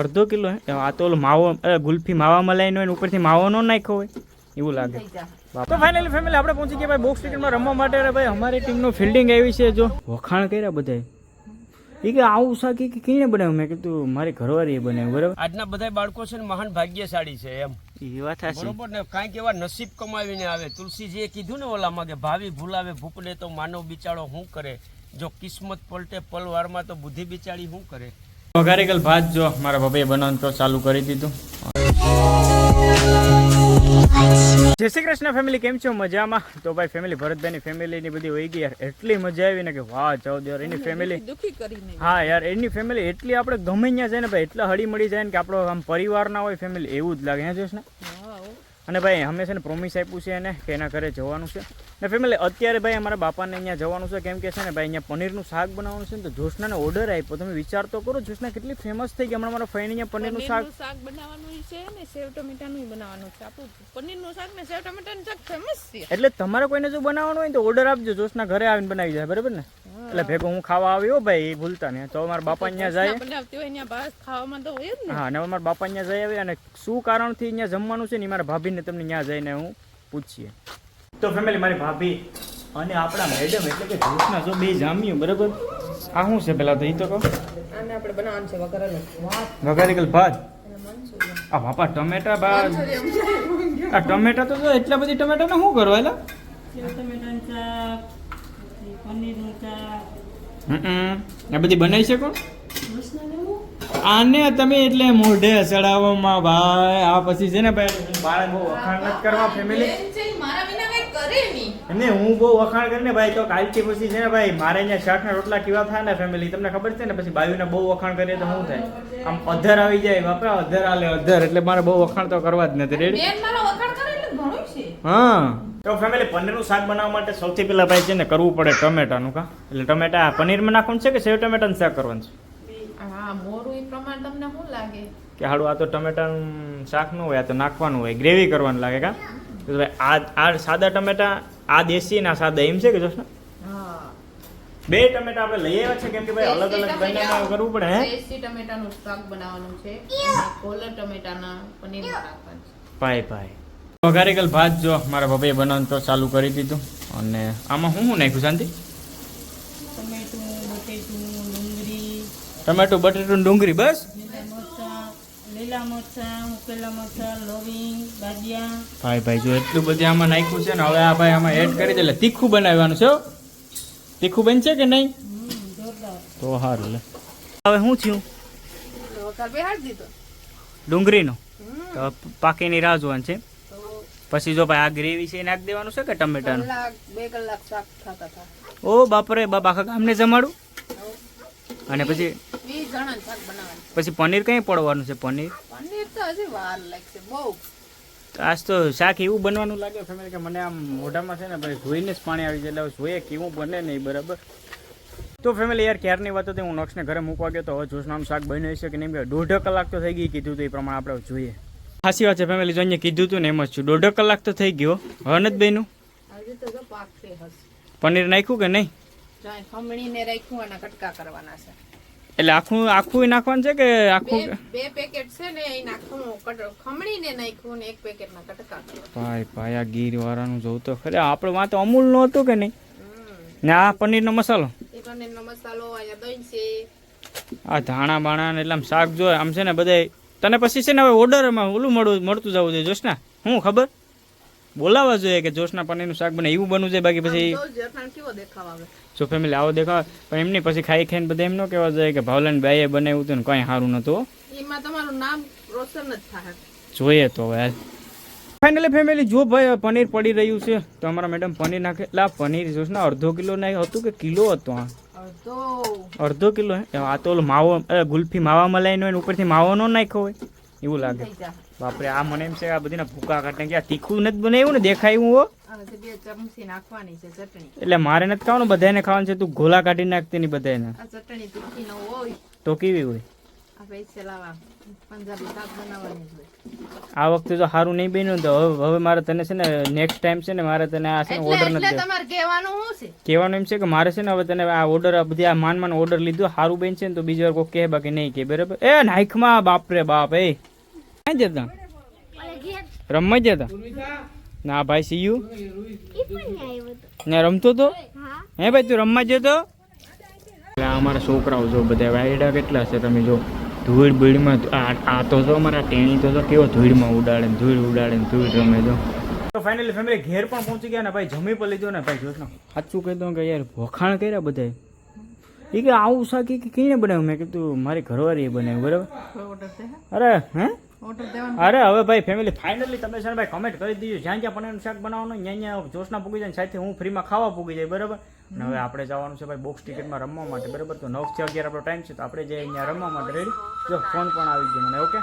અડધો કિલો હે? આ તો ઓલો માવો ગુલ્ફી માવા મલાઈનો હોય ને ઉપરથી માવો નો નાખ્યો હોય. એવું લાગે. તો ફાઇનલી ફેમિલી આપણે પહોંચી ગયા ભાઈ બોક્સ ક્રિકેટમાં રમવા માટે. અરે ભાઈ અમારી ટીમનું ફિલ્ડિંગ આવી છે જો. વખાણ કર્યા બધાએ. એ કે આવું શાકી કે કીને બનાવ્યું? મેં કીધું મારી ઘરવાળીએ બનાવ્યું. બરાબર? આજના બધા બાળકો છે ને મહાન ભાગ્યશાળી છે એમ. એ વાત હશે બરોબર ને? કાંઈક એવા નસીબ કમાવીને આવે. તુલસીજીએ કીધું ને ઓલામાં કે ભાવિ ભૂલાવે ભૂપને તો માનવ બિચારો શું કરે? જો કિસ્મત પલટે પલવારમાં તો બુદ્ધિ બિચારી શું કરે? વઘારી ગયેલ ભાત જો મારા પપ્પાએ બનાવવાનું તો ચાલુ કરી દીધું. જય શ્રી કૃષ્ણ ફેમિલી કેમ છો? મજામાં? તો ભાઈ ફેમિલી ભરતભાઈની ફેમિલીની બધી હોય ગઈ યાર. એટલી મજા આવી ને કે વાહ ચૌદ યાર એની ફેમિલી હા યાર એની ફેમિલી એટલી આપણે ગમે ત્યાં જાય ને ભાઈ એટલા હળી મળી જાય ને કે આપણો આમ પરિવાર ના હોય ફેમિલી એવું જ લાગે. હે જોશ ને. અને ભાઈ અમે છે ને પ્રોમિસ આપ્યું છે એને કે એના ઘરે જવાનું છે. ને ફેમિલી અત્યારે ભાઈ અમારા બાપાને અહીંયા જવાનું છે કેમ કે છે ને ભાઈ અહીંયા પનીરનું શાક બનાવવાનું છે ને તો જોશનાને ઓર્ડર આપ્યો. તમે વિચાર તો કરો જોશના કેટલી ફેમસ થઈ ગઈ. હમણાં મારા ફ્રેન્ડ અહીંયા પનીરનું શાક શાક બનાવવાનું છે ને સેવ ટમેટાનું બનાવવાનું છે. આપણું પનીરનું શાક ને સેવ ટમેટાનું શાક ફેમસ છે. એટલે તમારે કોઈને જો બનાવવાનું હોય ને તો ઓર્ડર આપજો. જોશના ઘરે આવીને બનાવી જાય બરાબર ને? એટલે ભેગો હું ખાવા આવ્યો ભાઈ એ ભૂલતા ને તો અમારા બાપા અહીંયા જાય. ના ને. હા અને અમારા બાપા અહીંયા જઈ આવે અને શું કારણથી અહીંયા જમવાનું છે ને મારા મારા ભાભીને તમને ત્યાં જઈને હું પૂછીએ. તો ફેમિલી મારી ભાભી અને આપણા મેડમ એટલે કે જોશના જો બે જામ્યું બરાબર? આ શું છે પેલા તો એ તો કહો. આને આપણે બનાવવાનું છે વઘારેલું ભાત. વઘારી ભાત? આ બાપા ટમેટા બા આ ટમેટા તો જો એટલા બધી ટમેટા શું કરો એલા? ટમેટાનું શાક પનીરનું શાક. હમ આ બધી બનાવી શકો? આને તમે એટલે મોઢે ચડાવવામાં ભાઈ. આ પછી છે ને ભાઈ બાળક બહુ વખાણ નથી કરવા ફેમિલી એમને હું બહુ વખાણ કરીને ભાઈ તો કાલથી પછી છે ને ભાઈ મારે અહીંયા શાકના રોટલા કેવા થાય ને ફેમિલી તમને ખબર છે ને? પછી બાયુને બહુ વખાણ કરીએ તો શું થાય? આમ અધર આવી જાય બાપરા અધર આલે અધર એટલે મારે બહુ વખાણ તો કરવા જ નથી રેડી હા. તો ફેમિલી પનીરનું શાક બનાવવા માટે સૌથી પહેલા ભાઈ છે ને કરવું પડે ટમેટાનું કા? એટલે ટમેટા પનીરમાં નાખવાનું છે કે સેવ ટમેટાનું શાક કરવાનું છે? હા મોરું એ પ્રમાણ તમને શું લાગે? કે હાડું આ તો ટમેટાનું શાક ન હોય આ તો નાખવાનું હોય ગ્રેવી કરવાનું લાગે કા? તો આ આ સાદા ટમેટા આ દેશી ના સાદા એમ છે કે જોશ હા. બે ટમેટા આપણે લઈ આવ્યા છે કેમ કે ભાઈ અલગ અલગ બનાવવા કરવું પડે હે? દેશી ટમેટાનું શાક બનાવવાનું છે અને કોલર ટમેટાના પનીર નાખવાનું છે. ભાઈ ભાઈ. વઘારી ભાત જો મારા પપ્પાએ બનાવવાનું તો ચાલુ કરી દીધું. અને આમાં હું શું નાખ્યું શાંતિ? ટમેટું બટેટું ટમેટું બટેટું ડુંગળી બસ? લીલા મરચાં ઉકેલા મરચાં લવિંગ ભાઈ ભાઈ જો એટલું બધું આમાં નાખ્યું છે ને હવે આ ભાઈ આમાં એડ કરી દે. એટલે તીખું બનાવવાનું છે હો. તીખું બનશે કે નહીં? તો સારું લે. હવે શું થયું? ડુંગળીનો? તો પાકીની રાહ જોવાની છે. પછી જો ભાઈ આ ગ્રેવી છે એ નાખી દેવાનું છે કે ટમેટાનું? બે કલાક શાક થતા હતા. ઓ બાપરે બાપ આખા ગામને જમાડું? અને પછી? પછી પનીર કઈ પડવાનું છે પનીર? પનીર તો હજી વાર લાગશે બહુ. તો આજ તો શાક એવું બનવાનું લાગે ફેમિલી કે મને આમ મોઢામાં છે ને ભાઈ જોઈને જ પાણી આવી જાય એટલે જોઈએ કેવું બને નહીં બરાબર. તો ફેમિલી યાર ક્યારની વાત હતી? હું નક્ષને ઘરે મૂકવા ગયો તો હવે જોશનામ શાક બની છે કે નહીં? દોઢ કલાક તો થઈ ગઈ કીધું હતું એ પ્રમાણે આપણે જોઈએ. ખાસી વાત છે ફેમિલી જોઈને કીધું હતું ને એમ જ છું. દોઢ કલાક તો થઈ ગયો. હવે નથી બન્યું? હજી તો જો હશે. પનીર નાખ્યું કે નહીં? ખમણીને રાખ્યું અને કટકા કરવાના છે. એટલે આખું આખું નાખવાનું છે કે આખું બે પેકેટ છે ને એ નાખું ખમણીને નાખ્યું ને એક પેકેટના કટકા ભાઈ ભાઈ આ ગીર વાળાનું જોઉં તો ખરે આપણે વાં તો અમૂલનું હતું કે નહીં? ને આ પનીરનો મસાલો? પનીરનો મસાલો અહીંયા દહીં છે. આ ધાણા બાણા ને એટલે આમ શાક જોઈએ આમ છે ને બધા તને પછી છે ને હવે ઓર્ડરમાં ઓલું મળું મળતું જવું જોઈએ જોશ ને હું ખબર? બોલાવવા જોઈએ કે જોશના પનીરનું શાક બને એવું બનવું છે બાકી પછી જો ફેમિલી આવો દેખાવ પણ એમની પછી ખાઈ ખાઈને બધા એમ ન કહેવા જોઈએ કે ભાવલાન એ બનાવ્યું હતું ને કંઈ સારું નહોતું એમાં તમારું નામ રોશન જ થાય. જોઈએ તો હવે ફાઇનલી ફેમિલી જો ભાઈ પનીર પડી રહ્યું છે તો અમારા મેડમ પનીર નાખે એટલે પનીર જોશના અડધો કિલો નહીં હતું કે કિલો હતો આ? અડધો. કિલો આ તો માવો ગુલફી માવા મલાઈનો નો ને ઉપરથી માવો નો નાખ્યો હોય. એવું લાગે. બાપરે આ મને એમ છે આ બધીના ભૂકા કાઢે કે આ તીખું નથી બનાવ્યું ને દેખાય એવું હો. એટલે મારે નથી ખાવાનું બધાને ખાવાનું છે તું ગોલા કાઢી નાખતી ની બધાને તો કેવી હોય? આ વખતે જો સારું નહીં બન્યું તો હવે હવે મારે તને છે ને નેક્સ્ટ ટાઈમ છે ને મારે તને આ છે ને ઓર્ડર નથી તમારે કહેવાનું શું છે? કહેવાનું એમ છે કે મારે છે ને હવે તને આ ઓર્ડર આ બધી આ માન માન ઓર્ડર લીધો સારું બેન છે ને તો બીજી વાર કોઈ કહે બાકી નહીં કે બરાબર? એ નાઇકમાં બાપ રે બાપ એ. ક્યાં જતા? રમવા જતા? ના ભાઈ સી યુ ને રમતો તો? હે ભાઈ તું રમવા જતો? એટલે અમારા છોકરાઓ જો બધા વાયડા કેટલા છે તમે જો. ધૂળ બીળમાં આ આ તો જો અમારા ટેણી તો કેવો ધૂળમાં ઉડાડે ને ધૂળ ઉડાડે ને ધૂળ રમે જો. તો ફાઇનલી ફેમિલી ઘેર પણ પહોંચી ગયા ને ભાઈ જમી પણ લીધો ને ભાઈ જોશ. સાચું કહી દઉં કે યાર વખાણ કર્યા બધા એ કે આવું શાક કે કીને બનાવ્યું? મેં કીધું મારી ઘરવાળીએ બનાવ્યું બરાબર? અરે હે? અરે હવે ભાઈ ફેમિલી ફાઇનલી તમે છે ને ભાઈ કમેન્ટ કરી દીધું. જ્યાં જ્યાં પનીરનું શાક બનાવવાનું, ત્યાં ત્યાં જોશના પૂગી જાય સાથે હું ફ્રીમાં ખાવા પૂગી જાય, બરાબર? અને હવે આપણે જવાનું છે ભાઈ બોક્સ ટિકિટમાં રમવા માટે, બરાબર? તો નવથી અગિયાર આપણો ટાઈમ છે, તો આપણે જઈએ અહીંયા રમવા માટે. રેડી જો ફોન પણ આવી ગયો મને ઓકે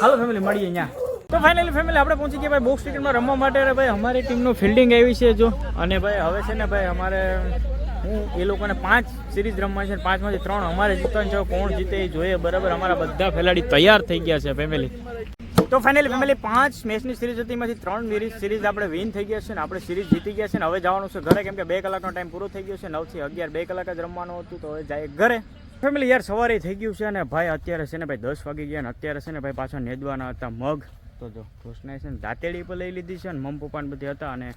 હાલો ફેમિલી મળીએ અહીંયા. તો ફાઇનલી ફેમિલી આપણે પહોંચી ગયા ભાઈ બોક્સ ટિકિટમાં રમવા માટે. ભાઈ, અમારી ટીમનું ફિલ્ડિંગ આવી છે, જો. અને ભાઈ, હવે છે ને ભાઈ, અમારે હું એ લોકોને પાંચ સિરીઝ રમવાની છે અને પાંચમાંથી ત્રણ અમારે જીતવાનું છે. કોણ જીતે એ જોઈએ. બરાબર, અમારા બધા ખેલાડી તૈયાર થઈ ગયા છે ફેમિલી તો ફાઇનલી ફેમિલી પાંચ મેચની સિરીઝ હતી. એમાંથી ત્રણ સિરીઝ આપણે વિન થઈ ગયા છે ને આપણે સિરીઝ જીતી ગયા છે ને હવે જવાનું છે ઘરે. કેમ કે બે કલાકનો ટાઈમ પૂરો થઈ ગયો છે. નવથી અગિયાર બે કલાક જ રમવાનું હતું, તો હવે જાય ઘરે. ફેમિલી યાર, સવારે થઈ ગયું છે ને ભાઈ, અત્યારે છે ને ભાઈ દસ વાગી ગયા ને અત્યારે છે ને ભાઈ પાછા નેદવાના હતા મગ. તો જો નહીં છે ને દાંતેડી પર લઈ લીધી છે ને મમ્મી પપ્પાને બધી હતા અને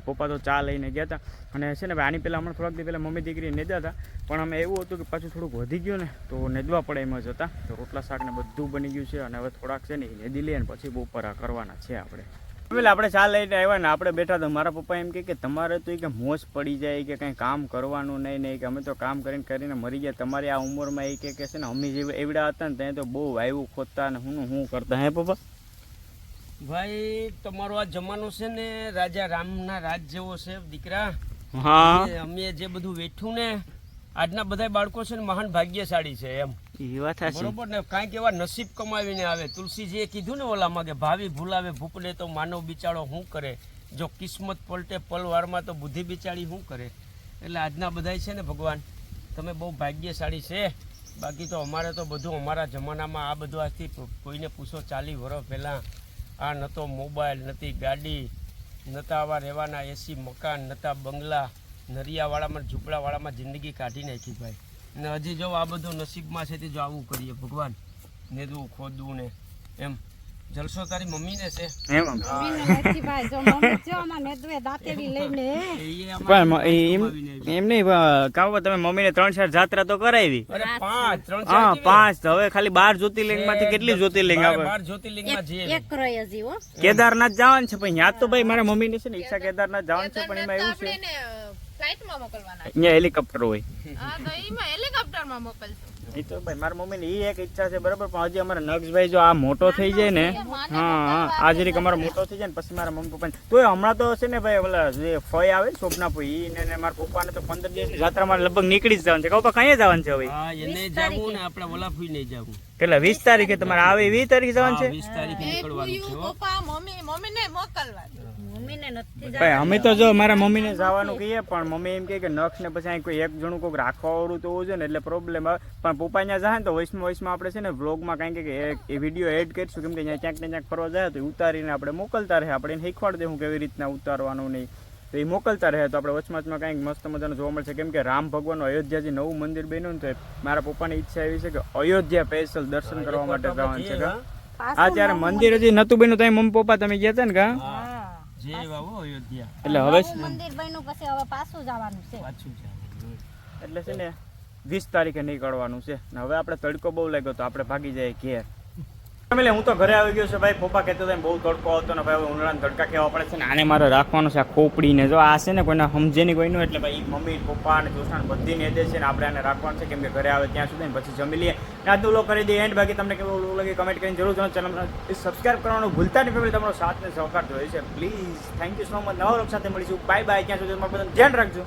પપ્પા તો ચા લઈને ગયા હતા અને છે ને, આની પહેલાં હમણાં થોડાક દી પહેલાં મમ્મી દીકરી નેદા હતા પણ અમે એવું હતું કે પાછું થોડુંક વધી ગયું ને, તો નેદવા પડે એમ જ હતા. તો રોટલા શાક ને બધું બની ગયું છે અને હવે થોડાક છે ને એ નેદી લઈએ ને પછી બપોર કરવાના છે આપણે. એટલે આપણે ચા લઈને આવ્યા ને, આપણે બેઠા તો મારા પપ્પા એમ કે તમારે તો કે મોજ પડી જાય કે કંઈ કામ કરવાનું નહીં નહીં કે અમે તો કામ કરીને કરીને મરી ગયા. તમારી આ ઉંમરમાં એ કે છે ને, અમે જે એવડા હતા ને, ત્યાં તો બહુ વાયવું ખોદતા ને, હું હું કરતા. હે પપ્પા? ભાઈ તમારો આ જમાનો છે ને રાજા રામના રાજ જેવો છે દીકરા. હા. અમે જે બધું વેઠું ને આજના બધા બાળકો છે ને મહાન ભાગ્યશાળી છે એમ. એ વાત બરોબર ને? કાંઈક એવા નસીબ કમાવીને આવે. તુલસીજીએ કીધું ને ઓલામાં કે ભાવી ભૂલાવે ભૂપલે તો માનવ બિચારો શું કરે? જો કિસ્મત પલટે પલવારમાં તો બુદ્ધિ બિચારી શું કરે? એટલે આજના બધાય છે ને ભગવાન તમે બહુ ભાગ્યશાળી છે. બાકી તો અમારે તો બધું અમારા જમાનામાં આ બધું આજથી કોઈને પૂછો ચાલી વર્ષ પહેલાં. આ નહોતો મોબાઈલ નહોતી ગાડી નહોતા આવા રહેવાના એસી મકાન નહોતા બંગલા, નરિયાવાળામાં, ઝૂંપડાવાળામાં જિંદગી કાઢી નાખી ભાઈ. ને હજી જો આ બધું નસીબમાં છે તે જો આવું કરીએ ભગવાન. નેદવું ખોદવું ને, એમ. જલસો તારી મમ્મીને છે. એમ મમ્મી ભાઈ જો મમ્મી જો આમાં નેદવે દાંતેડી લઈને. પણ અમારી મ- એમ એમ નહીં કાવો તમે મમ્મીને ત્રણ ચાર જાત્રા તો કરાવી. અરે પાંચ. ત્રણ ચાર હા પાંચ. તો હવે ખાલી બાર જ્યોતિર્લિંગમાંથી કેટલી જ્યોતિર્લિંગ આવે? બાર જ્યોતિર્લિંગમાં જઈએ એક રહી હજી હો. કેદારનાથ જવાનું છે પણ યાદ તો ભાઈ મારા મમ્મીની છે ને ઈચ્છા કેદારનાથ જવાનું છે પણ એમાં એવું છે. ફ્લાઇટમાં મોકલવાના અહીંયા હેલિકોપ્ટર હોય. હા તો એમાં હેલિકોપ્ટરમાં મોકલશું. એ તો ભાઈ મારા મમ્મીની એ એક ઈચ્છા છે બરાબર? પણ હજી અમારા નક્ષભાઈ જો આ મોટો થઈ જાય ને હા હા આજ રીતે અમારો મોટો થઈ જાય ને પછી મારા મમ્મી પપ્પાને. તોય હમણાં તો છે ને ભાઈ ઓલા જે ફય આવે ને શોભના ફોઈ ને ને મારા પપ્પાને તો પંદર દિવસની જાત્રામાં લગભગ નીકળી જ જવાનું છે. કહું કઈ જવાનું છે હવે? હા એને જવું ને આપણે વલાફી નહીં જવું. કેટલા વીસ તારીખે તમારે આવે વીસ તારીખે જવાનું છે? વીસ તારીખે નીકળવાનું છે પપ્પા મમ્મી મમ્મીને મોકલવા મમ્મીને નથી ભાઈ અમે તો જો મારા મમ્મીને જવાનું કહીએ પણ મમ્મી એમ કહે કે નખ ને પછી કોઈ એક જણું કોઈક રાખવા વાળું તો હોવું જોઈએ ને એટલે પ્રોબ્લેમ આવે પણ પપ્પા અહીંયા જાય ને તો વોઇસમાં વોઇસમાં આપણે છે ને વ્લોગમાં કાંઈ કે એક એ વીડિયો એડ કરીશું કેમ કે અહીંયા ક્યાંક ને ક્યાંક ફરવા જાય તો ઉતારીને આપણે મોકલતા રહે આપણે એને શીખવાડ દેવું કેવી રીતના ઉતારવાનું નહીં તો એ મોકલતા રહે તો આપણે વચમાં વચમાં કાંઈક મસ્ત મજાનું જોવા મળશે. કેમ કે રામ ભગવાનનું અયોધ્યા જે નવું મંદિર બન્યું ને તો મારા પપ્પાની ઈચ્છા એવી છે કે અયોધ્યા સ્પેશિયલ દર્શન કરવા માટે જવાનું છે હા. આ ત્યારે મંદિર હજી નતું બન્યું ત્યાં મમ્મી પપ્પા તમે ગયા હતા ને કા? અયોધ્યા એટલે હવે મંદિર બન્યું પછી હવે પાછું જવાનું છે. પાછું. એટલે છે ને વીસ તારીખે નીકળવાનું છે. ને હવે આપણે તડકો બહુ લાગ્યો તો આપણે ભાગી જાય ઘેર. એટલે હું તો ઘરે આવી ગયો છે ભાઈ. પપ્પા કહેતો હતા બહુ તડકો આવતો ને ભાઈ ઉનાળાના તડકા કેવા પડે છે ને, આને મારે રાખવાનું છે આ ખોપડીને. જો આ છે ને કોઈને સમજે નહીં કોઈનું, એટલે ભાઈ મમ્મી, પપ્પા અને જોસાણ બધી ને દે છે ને આપણે આને રાખવાનું છે, કેમ કે ઘરે આવે ત્યાં સુધી પછી જમી લઈએ. ને આજનું લોક કરી દઈએ એન્ડ બાકી તમને કેવું લાગે કમેન્ટ કરીને જરૂર જણાવો ચેનલ સબસ્ક્રાઈબ કરવાનું ભૂલતા નહીં ફેમિલી, તમારો સાથ ને સહકાર જોઈએ છે. Please thank you so much નવા લોક સાથે મળીશું. બાય બાય ક્યાં સુધી બધાનું ધ્યાન રાખજો.